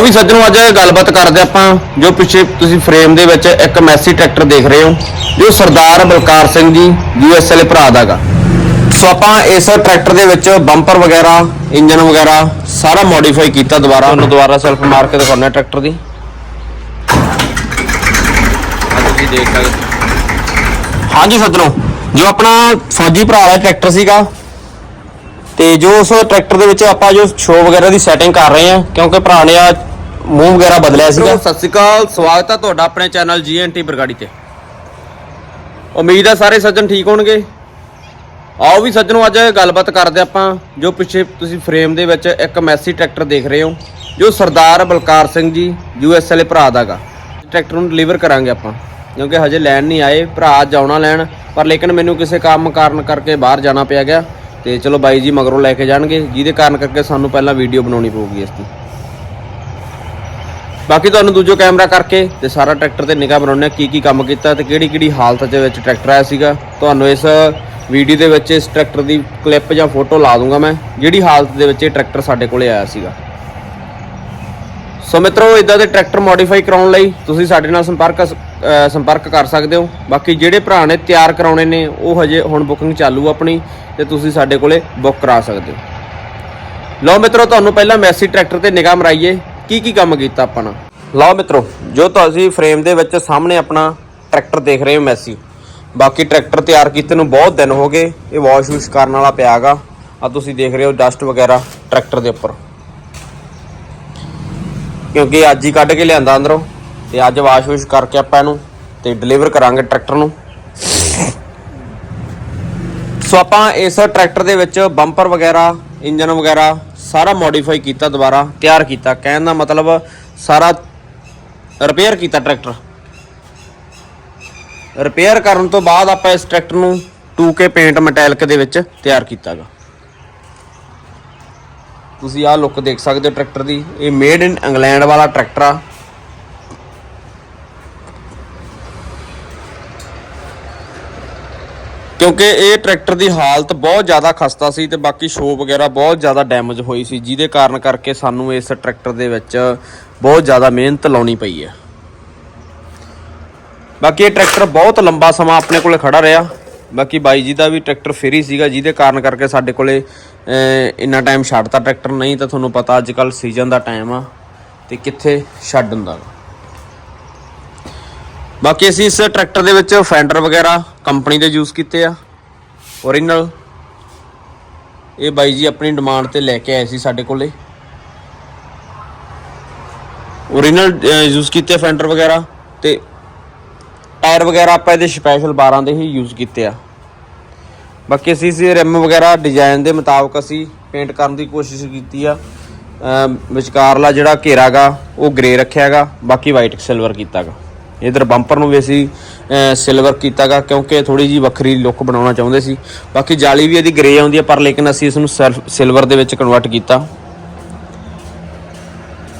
ਆਓ ਵੀ ਸੱਜਣੋ ਅੱਜ ਗੱਲਬਾਤ ਕਰਦੇ ਆਪਾਂ ਜੋ ਪਿੱਛੇ ਤੁਸੀਂ ਫਰੇਮ ਦੇ ਵਿੱਚ ਇੱਕ ਮੈਸੀ ਟਰੈਕਟਰ ਦੇਖ ਰਹੇ ਹੋ ਜੋ ਸਰਦਾਰ ਬਲਕਾਰ ਸਿੰਘ ਜੀ ਯੂਐਸਐਲ ਭਰਾ ਦਾਗਾ। ਸੋ ਆਪਾਂ ਇਸ ਟਰੈਕਟਰ ਦੇ ਵਿੱਚ ਬੰਪਰ ਵਗੈਰਾ ਇੰਜਨ ਵਗੈਰਾ ਸਾਰਾ ਮੋਡੀਫਾਈ ਕੀਤਾ ਦੁਬਾਰਾ। ਉਹਨੂੰ ਦੁਬਾਰਾ ਸੈਲਫ ਮਾਰ ਕੇ ਦਿਖਾਉਣਾ ਟਰੈਕਟਰ ਦੀ। ਆਹ ਤੁਸੀਂ ਦੇਖ ਸਕਦੇ ਹਾਂਜੀ ਸੱਜਣੋ ਜੋ ਆਪਣਾ ਫੌਜੀ ਭਰਾ ਦਾ ਟਰੈਕਟਰ ਸੀਗਾ ਤੇ ਜੋ ਉਸ ਟਰੈਕਟਰ ਦੇ ਵਿੱਚ ਆਪਾਂ ਜੋ ਸ਼ੋ ਵਗੈਰਾ ਦੀ ਸੈਟਿੰਗ ਕਰ ਰਹੇ ਹਾਂ ਕਿਉਂਕਿ ਭਰਾ ਨੇ ਆ ਮੂੰਹ ਵਗੈਰਾ ਬਦਲਿਆ ਸੀਗਾ। ਸਤਿ ਸ਼੍ਰੀ ਅਕਾਲ ਸਵਾਗਤ ਹੈ ਤੁਹਾਡਾ ਆਪਣੇ ਚੈਨਲ ਜੀਐਨਟੀ ਬਰਗਾੜੀ ਤੇ। ਉਮੀਦ ਹੈ ਸਾਰੇ ਸੱਜਣ ਠੀਕ ਹੋਣਗੇ। ਆਓ ਵੀ ਸੱਜਣੋ ਅੱਜ ਗੱਲਬਾਤ ਕਰਦੇ ਆਪਾਂ ਜੋ ਪਿੱਛੇ ਤੁਸੀਂ ਫਰੇਮ ਦੇ ਵਿੱਚ ਇੱਕ ਮੈਸੀ ਟਰੈਕਟਰ ਦੇਖ ਰਹੇ ਹੋ ਜੋ ਸਰਦਾਰ ਬਲਕਾਰ ਸਿੰਘ ਜੀ ਯੂਐਸਐਲ ਭਰਾ ਦਾਗਾ। ਟਰੈਕਟਰ ਨੂੰ ਡਿਲੀਵਰ ਕਰਾਂਗੇ ਆਪਾਂ ਕਿਉਂਕਿ ਹਜੇ ਲੈਣ ਨਹੀਂ ਆਏ ਭਰਾ ਅੱਜ ਆਉਣਾ ਲੈਣ ਪਰ ਲੇਕਿਨ ਮੈਨੂੰ ਕਿਸੇ ਕੰਮ ਕਾਰਨ ਕਰਕੇ ਬਾਹਰ ਜਾਣਾ ਪਿਆ ਗਿਆ ਤੇ ਚਲੋ ਬਾਈ ਜੀ ਮਗਰੋਂ ਲੈ ਕੇ ਜਾਣਗੇ ਜਿਹਦੇ ਕਾਰਨ ਕਰਕੇ ਸਾਨੂੰ ਪਹਿਲਾਂ ਵੀਡੀਓ ਬਣਾਉਣੀ ਪਊਗੀ ਇਸ ਦੀ। ਬਾਕੀ ਤੁਹਾਨੂੰ ਦੂਜੋ ਕੈਮਰਾ ਕਰਕੇ ਤੇ ਸਾਰਾ ਟਰੈਕਟਰ ਤੇ ਨਿਗਾਹ ਬਣਾਉਣੇ ਕੀ ਕੀ ਕੰਮ ਕੀਤਾ ਤੇ ਕਿਹੜੀ ਕਿਹੜੀ ਹਾਲਤ ਦੇ ਵਿੱਚ ਟਰੈਕਟਰ ਆਇਆ ਸੀਗਾ। ਤੁਹਾਨੂੰ ਇਸ ਵੀਡੀਓ ਦੇ ਵਿੱਚ ਇਸ ਟਰੈਕਟਰ ਦੀ ਕਲਿੱਪ ਜਾਂ ਫੋਟੋ ਲਾ ਦੂੰਗਾ ਮੈਂ, ਜਿਹੜੀ ਹਾਲਤ ਦੇ ਵਿੱਚ ਇਹ ਟਰੈਕਟਰ ਸਾਡੇ ਕੋਲੇ ਆਇਆ ਸੀਗਾ। ਸੋ ਮਿੱਤਰੋ ਇਦਾਂ ਦੇ ਟਰੈਕਟਰ ਮੋਡੀਫਾਈ ਕਰਾਉਣ ਲਈ ਤੁਸੀਂ ਸਾਡੇ ਨਾਲ ਸੰਪਰਕ ਸੰਪਰਕ ਕਰ ਸਕਦੇ ਹੋ। ਬਾਕੀ ਜਿਹੜੇ ਭਰਾ ਨੇ ਤਿਆਰ ਕਰਾਉਣੇ ਨੇ, ਉਹ ਹਜੇ ਹੁਣ ਬੁਕਿੰਗ ਚਾਲੂ ਆਪਣੀ ਤੇ ਤੁਸੀਂ ਸਾਡੇ ਕੋਲੇ ਬੁੱਕ ਕਰਾ ਸਕਦੇ ਹੋ। ਲਓ ਮਿੱਤਰੋ, ਤੁਹਾਨੂੰ ਪਹਿਲਾਂ ਮੈਸੀ ਟਰੈਕਟਰ ਤੇ ਨਿਗਾਹ ਮਰਾਈਏ। ਕੀ ਕੀ ਕੰਮ ਕੀਤਾ ਆਪਾਂ ਨੇ? ਲਓ ਮਿੱਤਰੋ, ਜੋ ਤੁਸੀਂ ਫਰੇਮ ਦੇ ਵਿੱਚ ਸਾਹਮਣੇ ਆਪਣਾ ਟਰੈਕਟਰ ਦੇਖ ਰਹੇ ਹੋ ਮੈਸੀ। ਬਾਕੀ ਟਰੈਕਟਰ ਤਿਆਰ ਕੀਤੇ ਨੂੰ ਬਹੁਤ ਦਿਨ ਹੋ ਗਏ, ਇਹ ਵਾਸ਼ ਵੂਸ਼ ਕਰਨ ਵਾਲਾ ਪਿਆਗਾ। ਆ ਤੁਸੀਂ ਦੇਖ ਰਹੇ ਹੋ ਡਸਟ ਵਗੈਰਾ ਟਰੈਕਟਰ ਦੇ ਉੱਪਰ। ਕਿਉਂਕਿ ਅੱਜ ਹੀ ਕੱਢ ਕੇ ਲਿਆਂਦਾ ਅੰਦਰੋਂ, ਤੇ ਅੱਜ ਵਾਸ਼ ਵੂਸ਼ ਕਰਕੇ ਆਪਾਂ ਇਹਨੂੰ ਤੇ ਡਿਲੀਵਰ ਕਰਾਂਗੇ ਟਰੈਕਟਰ ਨੂੰ। ਸੋ ਆਪਾਂ ਇਸ ਟਰੈਕਟਰ ਦੇ ਵਿੱਚ ਬੰਪਰ ਵਗੈਰਾ ਇੰਜਨ ਵਗੈਰਾ ਸਾਰਾ ਮੋਡੀਫਾਈ ਕੀਤਾ ਦੁਬਾਰਾ, ਤਿਆਰ ਕੀਤਾ। ਕਹਿਣ ਦਾ ਮਤਲਬ ਸਾਰਾ ਰਿਪੇਅਰ ਕੀਤਾ ਟਰੈਕਟਰ ਰਿਪੇਅਰ ਕਰਨ ਤੋਂ ਬਾਅਦ ਆਪਾਂ ਇਸ ਟਰੈਕਟਰ ਨੂੰ 2K ਪੇਂਟ ਮੈਟੈਲਿਕ ਦੇ ਵਿੱਚ ਤਿਆਰ ਕੀਤਾਗਾ। ਤੁਸੀਂ ਆਹ ਲੁੱਕ ਦੇਖ ਸਕਦੇ ਹੋ ਟਰੈਕਟਰ ਦੀ। ਇਹ ਮੇਡ ਇਨ ਇੰਗਲੈਂਡ ਵਾਲਾ ਟਰੈਕਟਰ ਆ। ਕਿਉਂਕਿ ਇਹ ਟਰੈਕਟਰ ਦੀ ਹਾਲਤ ਬਹੁਤ ਜ਼ਿਆਦਾ ਖਸਤਾ ਸੀ ਤੇ ਬਾਕੀ ਸ਼ੋ ਵਗੈਰਾ ਬਹੁਤ ਜ਼ਿਆਦਾ ਡੈਮੇਜ ਹੋਈ ਸੀ, ਜਿਹਦੇ ਕਾਰਨ ਕਰਕੇ ਸਾਨੂੰ ਇਸ ਟਰੈਕਟਰ ਦੇ ਵਿੱਚ ਬਹੁਤ ਜ਼ਿਆਦਾ ਮਿਹਨਤ ਲਾਉਣੀ ਪਈ ਹੈ। ਬਾਕੀ ਇਹ ਟਰੈਕਟਰ ਬਹੁਤ ਲੰਬਾ ਸਮਾਂ ਆਪਣੇ ਕੋਲੇ ਖੜਾ ਰਿਹਾ। ਬਾਕੀ ਬਾਈ ਜੀ ਦਾ ਵੀ ਟਰੈਕਟਰ ਫ੍ਰੀ ਸੀਗਾ, ਜਿਹਦੇ ਕਾਰਨ ਕਰਕੇ ਸਾਡੇ ਕੋਲੇ ਇੰਨਾ ਟਾਈਮ ਛੱਡਤਾ ਟਰੈਕਟਰ। ਨਹੀਂ ਤਾਂ ਤੁਹਾਨੂੰ ਪਤਾ ਅੱਜ ਕੱਲ ਸੀਜ਼ਨ ਦਾ ਟਾਈਮ ਆ ਤੇ ਕਿੱਥੇ ਛੱਡ ਹੁੰਦਾ ਗਾ। ਬਾਕੀ ਅਸੀਂ ਇਸ ਟਰੈਕਟਰ ਦੇ ਵਿੱਚ ਫੈਂਡਰ ਵਗੈਰਾ ਕੰਪਨੀ ਦੇ ਯੂਜ਼ ਕੀਤੇ ਆ। ਓਰੀਜਨਲ ਇਹ ਬਾਈ ਜੀ ਆਪਣੀ ਡਿਮਾਂਡ ਤੇ ਲੈ ਕੇ ਆਏ ਸੀ ਸਾਡੇ ਕੋਲੇ। ਓਰੀਜਨਲ ਯੂਜ਼ ਕੀਤੇ ਫੈਂਡਰ ਵਗੈਰਾ ਤੇ ਟਾਇਰ ਵਗੈਰਾ ਆਪਾਂ ਇਹਦੇ ਸਪੈਸ਼ਲ 12 ਦੇ ਹੀ ਯੂਜ਼ ਕੀਤੇ ਆ। ਬਾਕੀ ਅਸੀਂ ਇਸ ਰਿਮ ਵਗੈਰਾ ਡਿਜ਼ਾਈਨ ਦੇ ਮੁਤਾਬਕ ਅਸੀਂ ਪੇਂਟ ਕਰਨ ਦੀ ਕੋਸ਼ਿਸ਼ ਕੀਤੀ ਆ। ਅਮ ਵਿਚਕਾਰਲਾ ਜਿਹੜਾ ਘੇਰਾਗਾ ਉਹ ਗ੍ਰੇ ਰੱਖਿਆਗਾ, ਬਾਕੀ ਵਾਈਟ ਸਿਲਵਰ ਕੀਤਾਗਾ। ਇਧਰ ਬੰਪਰ ਨੂੰ ਵੀ ਅਸੀਂ ਸਿਲਵਰ ਕੀਤਾਗਾ, ਕਿਉਂਕਿ ਥੋੜੀ ਜੀ ਵੱਖਰੀ ਲੁੱਕ ਬਣਾਉਣਾ ਚਾਹੁੰਦੇ ਸੀ। ਬਾਕੀ ਜਾਲੀ ਵੀ ਇਹਦੀ ਗ੍ਰੇ ਆਉਂਦੀ ਹੈ ਪਰ ਲੇਕਿਨ ਅਸੀਂ ਇਸ ਨੂੰ ਸਿਲਵਰ ਦੇ ਵਿੱਚ ਕਨਵਰਟ ਕੀਤਾ।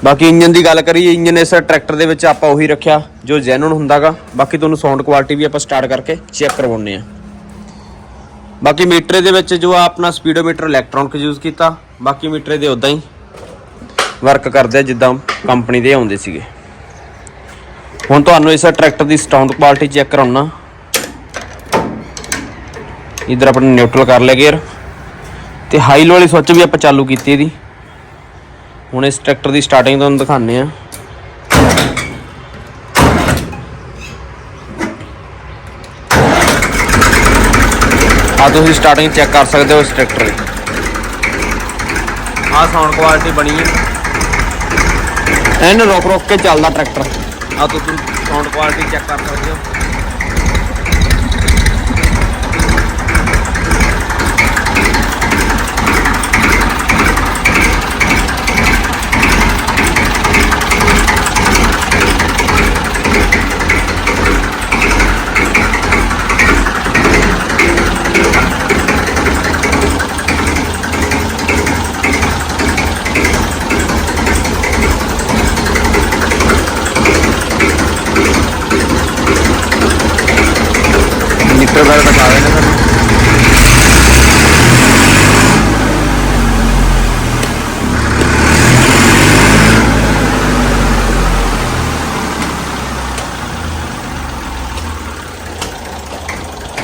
ਬਾਕੀ ਇੰਜਨ ਦੀ ਗੱਲ ਕਰੀਏ ਇੰਜਨ ਇਸ ਟਰੈਕਟਰ ਦੇ ਵਿੱਚ ਆਪਾਂ ਉਹੀ ਰੱਖਿਆ, ਜੋ ਜੈਨੂਨ ਹੁੰਦਾਗਾ। ਬਾਕੀ ਤੁਹਾਨੂੰ ਸਾਊਂਡ ਕੁਆਲਿਟੀ ਵੀ ਆਪਾਂ ਸਟਾਰਟ ਕਰਕੇ ਚੈੱਕ ਕਰਵਾਉਣੇ ਆ ਬਾਕੀ ਮੀਟਰ ਦੇ ਵਿੱਚ ਜੋ ਆ ਆਪਣਾ ਸਪੀਡੋਮੀਟਰ ਇਲੈਕਟ੍ਰੋਨਿਕ ਯੂਜ਼ ਕੀਤਾ, ਬਾਕੀ ਮੀਟਰ ਦੇ ਉਦਾਂ ਹੀ ਵਰਕ ਕਰਦੇ ਆ, ਜਿੱਦਾਂ ਕੰਪਨੀ ਦੇ ਆਉਂਦੇ ਸੀਗੇ। ਹੁਣ ਤੁਹਾਨੂੰ ਇਸ ਟਰੈਕਟਰ ਦੀ ਸਾਊਂਡ ਕੁਆਲਿਟੀ ਚੈੱਕ ਕਰਾਉਣਾ। ਇਧਰ ਆਪਣੇ ਨਿਊਟਰਲ ਕਰ ਲਿਆ ਗੇਅਰ ਤੇ ਹਾਈ ਲੋ ਵਾਲੀ ਸੁੱਚ ਵੀ ਆਪਾਂ ਚਾਲੂ ਕੀਤੀ ਇਹਦੀ। ਹੁਣ ਇਸ ਟਰੈਕਟਰ ਦੀ ਸਟਾਰਟਿੰਗ ਤੁਹਾਨੂੰ ਦਿਖਾਉਂਦੇ ਆ ਆ ਤੁਸੀਂ ਸਟਾਰਟਿੰਗ ਚੈੱਕ ਕਰ ਸਕਦੇ ਹੋ ਇਸ ਟਰੈਕਟਰ ਦੀ। ਆ ਸਾਊਂਡ ਕੁਆਲਿਟੀ ਬਣੀ ਹੈ। ਐਨ ਰੋਕ ਰੋਕ ਕੇ ਚੱਲਦਾ ਟਰੈਕਟਰ। ਆ ਤੁਸੀਂ ਸਾਊਂਡ ਕੁਆਲਿਟੀ ਚੈੱਕ ਕਰ ਸਕਦੇ ਹੋ।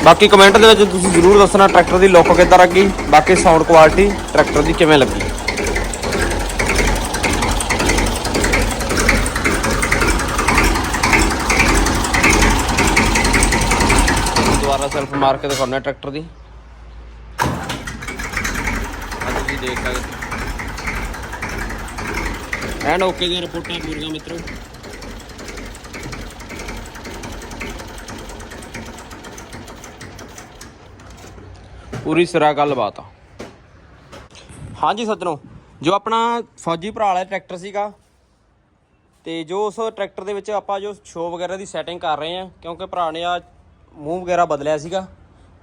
ਬਾਕੀ ਕਮੈਂਟ ਦੇ ਵਿੱਚ ਤੁਸੀਂ ਜ਼ਰੂਰ ਦੱਸਣਾ, ਟਰੈਕਟਰ ਦੀ ਲੁੱਕ ਕਿੱਦਾਂ ਲੱਗੀ ਬਾਕੀ ਸਾਊਂਡ ਕੁਆਲਿਟੀ ਟਰੈਕਟਰ ਦੀ ਕਿਵੇਂ ਲੱਗੀ। ਮਾਰ ਕੇ ਦਿਖਾਉਣਾ ਟਰੈਕਟਰ ਦੀ। ਅੱਜ ਤੁਸੀਂ ਦੇਖ ਸਕਦੇ ਐਨ ਓਕੇ ਦੀਆਂ ਰਿਪੋਰਟਾਂ ਪੂਰੀਆਂ ਮਿੱਤਰੋ। ਪੂਰੀ ਸਿਰਾ ਗੱਲਬਾਤ ਆ। ਹਾਂਜੀ ਸੱਜਣੋ ਜੋ ਆਪਣਾ ਫੌਜੀ ਭਰਾ ਵਾਲਾ ਟਰੈਕਟਰ ਸੀਗਾ ਤੇ ਜੋ ਉਸ ਟਰੈਕਟਰ ਦੇ ਵਿੱਚ ਆਪਾਂ ਜੋ ਸ਼ੋ ਵਗੈਰਾ ਦੀ ਸੈਟਿੰਗ ਕਰ ਰਹੇ ਆ ਕਿਉਂਕਿ ਭਰਾ ਨੇ ਆ ਮੂੰਹ ਵਗੈਰਾ ਬਦਲਿਆ ਸੀਗਾ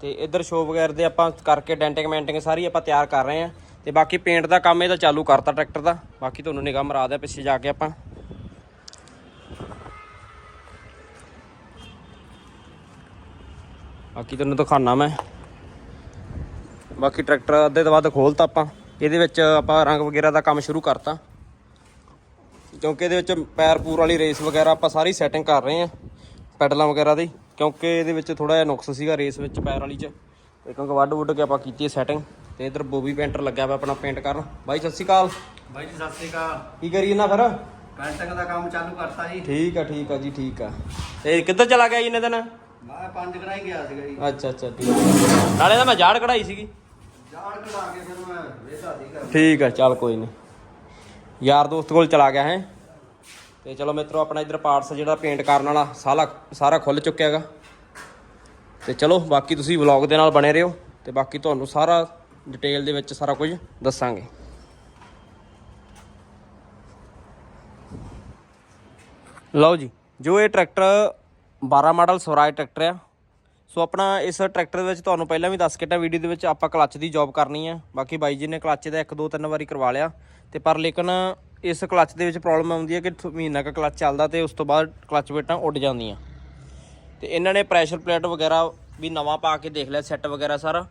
ਤੇ ਇੱਧਰ ਸ਼ੋ ਵਗੈਰਾ ਦੇ ਆਪਾਂ ਕਰਕੇ ਡੈਂਟਿੰਗ ਮੈਂਟਿੰਗ ਸਾਰੀ ਆਪਾਂ ਤਿਆਰ ਕਰ ਰਹੇ ਆ ਤੇ ਬਾਕੀ ਪੇਂਟ ਦਾ ਕੰਮ ਇਹਦਾ ਚਾਲੂ ਕਰਤਾ ਟਰੈਕਟਰ ਦਾ। ਬਾਕੀ ਤੁਹਾਨੂੰ ਨਿਗਾਹ ਮਰਾ ਦਿਆ ਪਿੱਛੇ ਜਾ ਕੇ ਆਪਾਂ। ਬਾਕੀ ਤੁਹਾਨੂੰ ਦਿਖਾਣਾ ਮੈਂ। ਬਾਕੀ ਟਰੈਕਟਰ ਅੱਧੇ ਤੋਂ ਵੱਧ ਖੋਲਤਾ ਆਪਾਂ। ਇਹਦੇ ਵਿੱਚ ਆਪਾਂ ਰੰਗ ਵਗੈਰਾ ਦਾ ਕੰਮ ਸ਼ੁਰੂ ਕਰਤਾ। ਕਿਉਂਕਿ ਇਹਦੇ ਵਿੱਚ ਪੈਰ ਪੂਰ ਵਾਲੀ ਰੇਸ ਵਗੈਰਾ ਆਪਾਂ ਸਾਰੀ ਸੈਟਿੰਗ ਕਰ ਰਹੇ ਆ ਪੈਡਲਾਂ ਵਗੈਰਾ ਦੀ। ਕਿਉਂਕਿ ਇਹਦੇ ਵਿੱਚ ਥੋੜਾ ਜਿਹਾ ਨੁਕਸ ਸੀਗਾ ਰੇਸ ਵਿੱਚ ਪੈਰ ਵਾਲੀ ਚ। ਤੇ ਕਿਉਂਕਿ ਵੱਡ ਵੁੱਡ ਕੇ ਆਪਾਂ ਕੀਤੀ ਸੈਟਿੰਗ ਤੇ ਇਧਰ ਬੋਬੀ ਪੇਂਟਰ ਲੱਗਿਆ ਹੋਇਆ ਆਪਣਾ ਪੇਂਟ ਕਰਨ। ਬਾਈ ਸਤਿ ਸ਼੍ਰੀ ਅਕਾਲ। ਬਾਈ ਜੀ ਸਤਿ ਸ੍ਰੀ ਅਕਾਲ। ਕੀ ਕਰੀਏ ਨਾ ਫਿਰ? ਪੈਂਟਿੰਗ ਦਾ ਕੰਮ ਚਾਲੂ ਕਰਤਾ ਜੀ। ਠੀਕ ਆ ਠੀਕ ਆ ਜੀ ਠੀਕ ਆ। ਤੇ ਕਿੱਧਰ ਚਲਾ ਗਿਆ ਜੀ ਇਹਨੇ ਦਿਨ? ਮੈਂ ਪੰਜ ਹੀ ਗਿਆ ਸੀਗਾ ਜੀ। ਅੱਛਾ ਅੱਛਾ ਠੀਕ। ਨਾਲੇ ਤਾਂ ਮੈਂ ਜਾੜ ਕਢਾਈ ਸੀਗੀ। ਜਾਣ ਕਢਾ ਕੇ ਫਿਰ ਮੈਂ ਵੇਖਦਾ ਸੀ ਘਰ ਠੀਕ ਆ ਚੱਲ ਕੋਈ ਨਹੀਂ ਯਾਰ ਦੋਸਤ ਕੋਲ ਚਲਾ ਗਿਆ ਹੈ। ਤੇ ਚਲੋ ਮਿੱਤਰੋ, ਆਪਣਾ ਇਧਰ ਪਾਰਟਸ ਜਿਹੜਾ ਪੇਂਟ ਕਰਨ ਵਾਲਾ ਸਾਰਾ ਸਾਰਾ ਖੁੱਲ ਚੁੱਕਿਆ ਹੈਗਾ। ਤੇ ਚਲੋ, ਬਾਕੀ ਤੁਸੀਂ ਵਲੌਗ ਦੇ ਨਾਲ ਬਣੇ ਰਹੋ ਤੇ ਬਾਕੀ ਤੁਹਾਨੂੰ ਸਾਰਾ ਡਿਟੇਲ ਦੇ ਵਿੱਚ ਸਾਰਾ ਕੁਝ ਦੱਸਾਂਗੇ। ਲਓ ਜੀ, ਜੋ ਇਹ ਟਰੈਕਟਰ 12 ਮਾਡਲ ਸਵਰਾਜ ਟਰੈਕਟਰ ਆ। ਸੋ ਆਪਣਾ ਇਸ ਟਰੈਕਟਰ ਦੇ ਵਿੱਚ ਤੁਹਾਨੂੰ ਪਹਿਲਾਂ ਵੀ ਦੱਸ ਕੇ ਟਾ ਵੀਡੀਓ ਦੇ ਵਿੱਚ ਆਪਾਂ ਕਲੱਚ ਦੀ ਜੌਬ ਕਰਨੀ ਆ। ਬਾਕੀ ਬਾਈ ਜੀ ਨੇ ਕਲੱਚ ਦਾ ਇੱਕ, ਦੋ, ਤਿੰਨ ਵਾਰੀ ਕਰਵਾ ਲਿਆ। ਤੇ ਪਰ ਲੇਕਿਨ ਇਸ ਕਲੱਚ ਦੇ ਵਿੱਚ ਪ੍ਰੋਬਲਮ ਆਉਂਦੀ ਹੈ ਕਿ ਥੋ- ਮਹੀਨਾ ਕ ਕਲੱਚ ਚੱਲਦਾ ਤੇ ਉਸ ਤੋਂ ਬਾਅਦ ਕਲੱਚ ਬੇਟਾਂ ਉੱਡ ਜਾਂਦੀਆਂ। ਤੇ ਇਹਨਾਂ ਨੇ ਪ੍ਰੈਸ਼ਰ ਪਲੇਟ ਵਗੈਰਾ ਵੀ ਨਵਾਂ ਪਾ ਕੇ ਦੇਖ ਲਿਆ ਸੈੱਟ ਵਗੈਰਾ ਸਾਰਾ।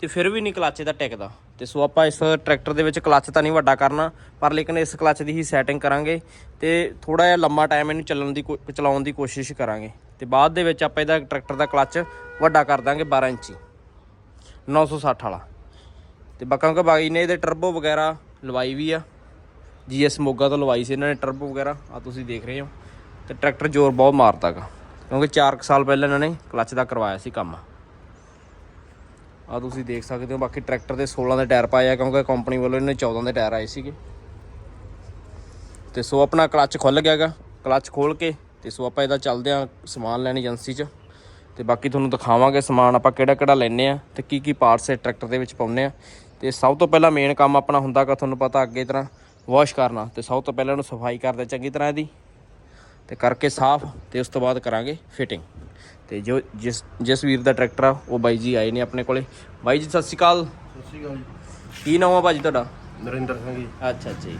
ਤੇ ਫਿਰ ਵੀ ਨਹੀਂ ਕਲੱਚ ਦਾ ਟਿਕਦਾ। ਤੇ ਸੋ ਆਪਾਂ ਇਸ ਟਰੈਕਟਰ ਦੇ ਵਿੱਚ ਕਲੱਚ ਤਾਂ ਨਹੀਂ ਵੱਡਾ ਕਰਨਾ, ਪਰ ਲੇਕਿਨ ਇਸ ਕਲੱਚ ਦੀ ਹੀ ਸੈਟਿੰਗ ਕਰਾਂਗੇ ਤੇ ਥੋੜਾ ਜਿਹਾ ਲੰਮਾ ਟਾਈਮ ਇਹਨੂੰ ਚੱਲਣ ਦੀ ਕੋ- ਚਲਾਉਣ ਦੀ ਕੋਸ਼ਿਸ਼ ਕਰਾਂਗੇ। ਤੇ ਬਾਅਦ ਦੇ ਵਿੱਚ ਆਪਾਂ ਇਹਦਾ ਟਰੈਕਟਰ ਦਾ ਕਲੱਚ ਵੱਡਾ ਕਰ ਦਾਂਗੇ 12 ਇੰਚੀ 960 ਵਾਲਾ। ਤੇ ਬਾਕਾਂ ਕੋ ਬਾਈ ਨੇ ਇਹਦੇ ਟਰਬੋ ਵਗੈਰਾ ਲਵਾਈ ਵੀ ਆ। ਜੀਐਸ ਮੋਗਾ ਤੋਂ ਲਵਾਈ ਸੀ ਇਹਨਾਂ ਨੇ ਟਰਬੋ ਵਗੈਰਾ ਆ ਤੁਸੀਂ ਦੇਖ ਰਹੇ ਹੋ। ਤੇ ਟਰੈਕਟਰ ਜ਼ੋਰ ਬਹੁਤ ਮਾਰਦਾਗਾ ਕਿਉਂਕਿ 4 ਸਾਲ ਪਹਿਲਾਂ ਇਹਨਾਂ ਨੇ ਕਲੱਚ ਦਾ ਕਰਵਾਇਆ ਸੀ ਕੰਮ। ਆ ਤੁਸੀਂ ਦੇਖ ਸਕਦੇ ਹੋ, ਬਾਕੀ ਟਰੈਕਟਰ ਦੇ 16 ਦੇ ਟਾਇਰ ਪਾਏ ਆ, ਕਿਉਂਕਿ ਕੰਪਨੀ ਵੱਲੋਂ ਇਹਨੇ 14 ਦੇ ਟਾਇਰ ਆਏ ਸੀਗੇ। ਤੇ ਸੋ ਆਪਣਾ ਕਲੱਚ ਖੁੱਲ ਗਿਆਗਾ ਕਲੱਚ ਖੋਲ ਕੇ, ਤੇ ਸੋ ਆਪਾਂ ਇਹਦਾ ਚੱਲਦੇ ਆ ਸਮਾਨ ਲੈਣ ਏਜੰਸੀ 'ਚ। ਤੇ ਬਾਕੀ ਤੁਹਾਨੂੰ ਦਿਖਾਵਾਂਗੇ ਸਮਾਨ, ਆਪਾਂ ਕਿਹੜਾ ਕਿਹੜਾ ਲੈਨੇ ਆ ਤੇ ਕੀ ਕੀ ਪਾਰਟਸ ਇਹ ਟਰੈਕਟਰ ਦੇ ਵਿੱਚ ਪਾਉਨੇ ਆ ਤੇ ਸਭ ਤੋਂ ਪਹਿਲਾਂ ਮੇਨ ਕੰਮ ਆਪਣਾ ਹੁੰਦਾਗਾ ਤੁਹਾਨੂੰ ਪਤਾ ਅੱਗੇ ਤਰ੍ਹਾਂ ਵਾਸ਼ ਕਰਨਾ ਤੇ ਸਭ ਤੋਂ ਪਹਿਲਾਂ ਇਹਨੂੰ ਸਫ਼ਾਈ ਕਰਦੇ ਚੰਗੀ ਤਰ੍ਹਾਂ ਇਹਦੀ ਤੇ ਕਰਕੇ ਸਾਫ਼ ਤੇ ਉਸ ਤੋਂ ਬਾਅਦ ਕਰਾਂਗੇ ਫਿਟਿੰਗ ਤੇ ਜੋ ਜਿਸ ਜਿਸ ਵੀਰ ਦਾ ਟਰੈਕਟਰ ਆ ਉਹ ਬਾਈ ਜੀ ਆਏ ਨੇ ਆਪਣੇ ਕੋਲੇ। ਬਾਈ ਜੀ ਸਤਿ ਸ਼੍ਰੀ ਅਕਾਲ। ਸਤਿ ਸ੍ਰੀ ਅਕਾਲ ਜੀ। ਕੀ ਨਾਮ ਆ ਭਾਜੀ ਤੁਹਾਡਾ? ਨਰਿੰਦਰ ਸਿੰਘ ਜੀ। ਅੱਛਾ ਅੱਛਾ ਜੀ।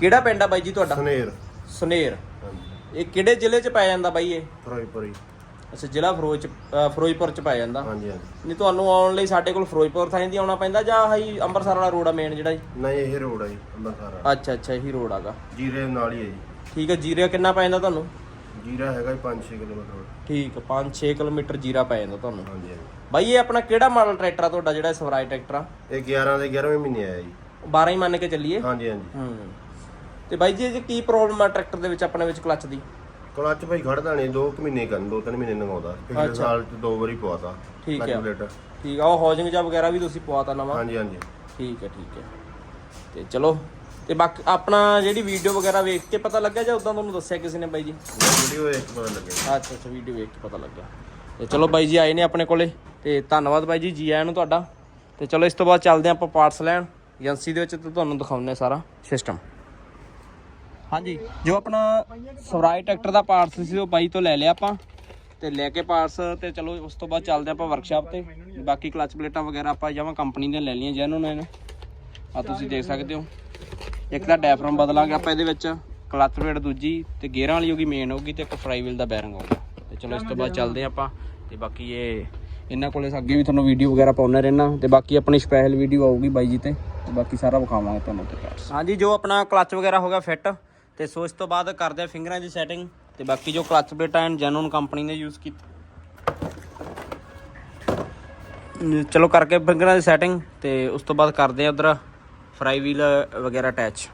ਕਿਹੜਾ ਪਿੰਡ ਆ ਬਾਈ ਜੀ ਤੁਹਾਡਾ? ਸਨੇਰ। ਸੁਨੇਰ। ਇਹ ਕਿਹੜੇ ਜ਼ਿਲ੍ਹੇ 'ਚ ਪੈ ਜਾਂਦਾ ਬਾਈ ਇਹ? ਫਰੋਈਪੁਰੀ ਅੱਛਾ ਜ਼ਿਲ੍ਹਾ ਫਿਰੋਜ਼ ਫਿਰੋਜ਼ਪੁਰ 'ਚ ਪੈ ਜਾਂਦਾ। ਹਾਂਜੀ ਹਾਂਜੀ। ਨਹੀਂ ਤੁਹਾਨੂੰ ਆਉਣ ਲਈ ਸਾਡੇ ਕੋਲ ਫਿਰੋਜ਼ਪੁਰ ਥਾਂ ਦੀ ਆਉਣਾ ਪੈਂਦਾ ਜਾਂ ਹਾਈ ਅੰਮ੍ਰਿਤਸਰ ਵਾਲਾ ਰੋਡ ਆ ਮੇਨ ਜਿਹੜਾ ਜੀ? ਨਹੀਂ ਇਹ ਰੋਡ ਆ ਜੀ ਅੰਮ੍ਰਿਤਸਰ ਅੱਛਾ ਅੱਛਾ ਇਹੀ ਰੋਡ ਆਗਾ। ਜੀਰੇ ਨਾਲ ਹੀ ਹੈ ਜੀ। ਠੀਕ ਹੈ ਜੀਰਾ ਕਿੰਨਾ ਪੈ ਜਾਂਦਾ ਤੁਹਾਨੂੰ? ਜੀਰਾ ਹੈਗਾ ਜੀ 5-6 ਕਿਲੋਮੀਟਰ। ਠੀਕ 5-6 ਕਿਲੋਮੀਟਰ ਜੀਰਾ ਪੈ ਜਾਂਦਾ ਤੁਹਾਨੂੰ। ਹਾਂਜੀ ਹਾਂਜੀ। ਬਾਈ ਇਹ ਆਪਣਾ ਕਿਹੜਾ ਮਾਡਲ ਟਰੈਕਟਰ ਆ ਤੁਹਾਡਾ ਜਿਹੜਾ ਸਵਰਾਜ ਟਰੈਕਟਰ ਆ? ਇਹ 11 ਦੇ 11ਵੇਂ ਮਹੀਨੇ ਆਇਆ ਜੀ। 12 ਹੀ ਮੰਨ ਕੇ ਚੱਲੀਏ। ਹਾਂਜੀ ਹਾਂਜੀ। ਹੂੰ। ਤੇ ਬਾਈ ਜੀ ਇਹ 'ਚ ਕੀ ਪ੍ਰੋਬਲਮ ਆ ਟਰੈਕਟਰ ਦੇ ਵਿੱਚ ਆਪਣੇ ਵਿੱਚ ਕਲੱਚ ਦੀ? ਕਲੱਚ ਭਾਈ ਖੜਦਾ ਨਹੀਂ 2 ਮਹੀਨੇ ਕਰਨ 2-3 ਮਹੀਨੇ ਲੰਘਾਉਂਦਾ। ਪਿਛਲੇ ਅੱਛਾ। ਸਾਲ ਚ ਦੋ ਵਾਰੀ ਪਵਾਤਾ ਠੀਕ ਹੈ। ਠੀਕ ਆ ਉਹ ਹੌਜਿੰਗ ਜਾਂ ਵਗੈਰਾ ਵੀ ਤੁਸੀਂ ਪਵਾਤਾ ਨਵਾਂ? ਹਾਂਜੀ ਹਾਂਜੀ। ਠੀਕ ਹੈ ਠੀਕ ਹੈ ਤੇ ਚਲੋ ਤੇ ਬਾਕੀ ਆਪਣਾ ਜਿਹੜੀ ਵੀਡੀਓ ਵਗੈਰਾ ਵੇਖ ਕੇ ਪਤਾ ਲੱਗਿਆ ਜਾਂ ਉਦਾਂ ਤੁਹਾਨੂੰ ਦੱਸਿਆ ਕਿਸੇ ਨੇ ਬਾਈ ਜੀ? ਵੀਡੀਓ ਇੱਕ ਪਤਾ ਲੱਗਿਆ। ਅੱਛਾ ਅੱਛਾ ਵੀਡੀਓ ਵੇਖ ਕੇ ਪਤਾ ਲੱਗਿਆ। ਤੇ ਚਲੋ ਬਾਈ ਜੀ ਆਏ ਨੇ ਆਪਣੇ ਕੋਲੇ ਤੇ ਧੰਨਵਾਦ ਬਾਈ ਜੀ ਜੀ ਆਇਆਂ ਨੂੰ ਤੁਹਾਡਾ। ਤੇ ਚਲੋ ਇਸ ਤੋਂ ਬਾਅਦ ਚੱਲਦੇ ਹਾਂ ਆਪਾਂ ਪਾਰਟਸ ਲੈਣ। ਏਜੰਸੀ ਦੇ ਵਿੱਚ ਤੇ ਤੁਹਾਨੂੰ ਦਿਖਾਉਂਦੇ ਸਾਰਾ ਸਿਸਟਮ ਹਾਂਜੀ, ਜੋ ਆਪਣਾ ਸਵਰਾਜ ਟਰੈਕਟਰ ਦਾ ਪਾਰਟਸ ਸੀ, ਉਹ ਬਾਈ ਤੋਂ ਲੈ ਲਿਆ ਆਪਾਂ ਤੇ ਲੈ ਕੇ ਪਾਰਟਸ ਤੇ ਚਲੋ, ਉਸ ਤੋਂ ਬਾਅਦ ਚੱਲਦੇ ਆਪਾਂ ਵਰਕਸ਼ਾਪ ਤੇ। ਬਾਕੀ ਕਲਚ ਪਲੇਟਾਂ ਵਗੈਰਾ ਆਪਾਂ ਜਮਾਂ ਕੰਪਨੀ ਦੀਆਂ ਲੈ ਲਈਆਂ ਜੈਨੂਨ ਨੇ ਆ ਤੁਸੀਂ ਦੇਖ ਸਕਦੇ ਹੋ। ਇੱਕ ਤਾਂ ਡੈਫਰਮ ਬਦਲਾਂਗੇ ਆਪਾਂ ਇਹਦੇ ਵਿੱਚ ਕਲਚ ਪਲੇਟ ਦੂਜੀ ਤੇ ਗੇਅਰਾਂ ਵਾਲੀ ਹੋਗੀ ਮੇਨ ਹੋਗੀ ਤੇ ਇੱਕ ਫਰਾਈ ਵੀਲ ਦਾ ਬੈਰਿੰਗ ਹੋਊਗਾ ਤੇ ਚਲੋ, ਇਸ ਤੋਂ ਬਾਅਦ ਚੱਲਦੇ ਹਾਂ ਆਪਾਂ ਤੇ ਬਾਕੀ ਇਹ, ਇਹਨਾਂ ਕੋਲੇ ਅੱਗੇ ਵੀ ਤੁਹਾਨੂੰ ਵੀਡੀਓ ਵਗੈਰਾ ਪਾਉਣਾ ਰਹਿਣਾ ਤੇ ਬਾਕੀ ਆਪਣੀ ਸਪੈਸ਼ਲ ਵੀਡੀਓ ਆਊਗੀ ਬਾਈ ਜੀ ਤੇ ਤੇ ਬਾਕੀ ਸਾਰਾ ਵਿਖਾਵਾਂਗੇ ਤੁਹਾਨੂੰ ਤੇ ਪਾਰਟਸ ਹਾਂਜੀ, ਜੋ ਆਪਣਾ ਕਲਚ ਵਗੈਰਾ ਹੋ ਗਿਆ ਫਿੱਟ ਤੇ ਸੋ ਇਸ ਤੋਂ ਬਾਅਦ ਕਰਦੇ ਆ ਫਿੰਗਰਾਂ ਦੀ ਸੈਟਿੰਗ ਤੇ ਬਾਕੀ ਜੋ ਕਲਚ ਪਲੇਟਾਂ ਐਂਡ ਜੈਨੂਨ ਕੰਪਨੀ ਨੇ ਯੂਜ਼ ਕੀਤੀ। ਚਲੋ ਕਰਕੇ ਫਿੰਗਰਾਂ ਦੀ ਸੈਟਿੰਗ ਤੇ ਉਸ ਤੋਂ ਬਾਅਦ ਕਰਦੇ ਆ ਉਧਰ ਫਰਾਈ ਵੀਲ ਵਗੈਰਾ ਅਟੈਚ